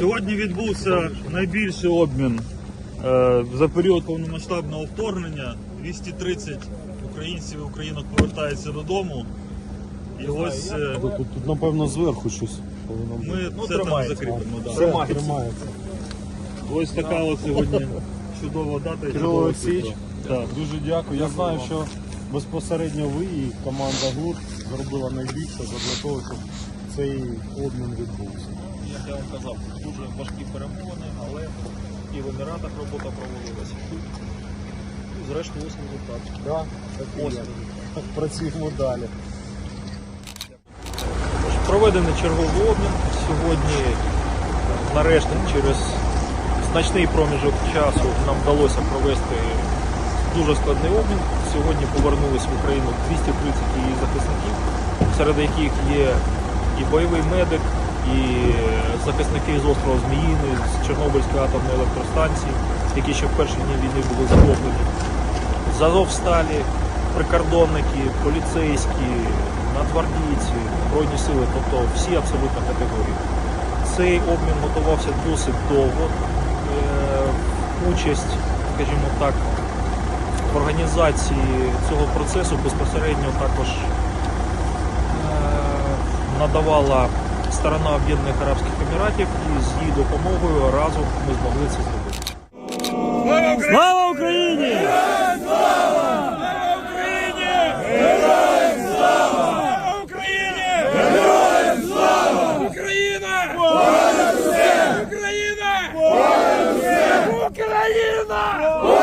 Сьогодні відбувся найбільший обмін е, за період повномасштабного вторгнення. 230 українців і українок повертаються додому. І ось е, Тут, тут, напевно, зверху щось повинно бути. ми це там закріпимо. Да. Тримається. Ось така от сьогодні чудова дата. чудова цифра. Так. дуже дякую. Я знаю, що безпосередньо ви і команда ГУР зробила найбільше для того, щоб цей обмін відбувся. як я вам казав, дуже важкі перемовини, але і в Еміратах робота проводилася. І зрештою ось результат. Да, так Ось. є. Працюємо далі. Проведений черговий обмін. Сьогодні, нарешті, через значний проміжок часу нам вдалося провести дуже складний обмін. Сьогодні повернулись в Україну 230 її захисників, серед яких є і бойовий медик, і захисники з острова Зміїни, з Чорнобильської атомної електростанції, які ще в перші дні війни були захоплені. З Азовсталі, прикордонники, поліцейські, нацгвардійці, збройні сили, тобто всі абсолютно категорії. Цей обмін готувався досить довго. Участь, скажімо так, в організації цього процесу безпосередньо також е, надавала сторона Об'єднаних Арабських Еміратів і з її допомогою разом ми змогли це зробити. Слава Viva!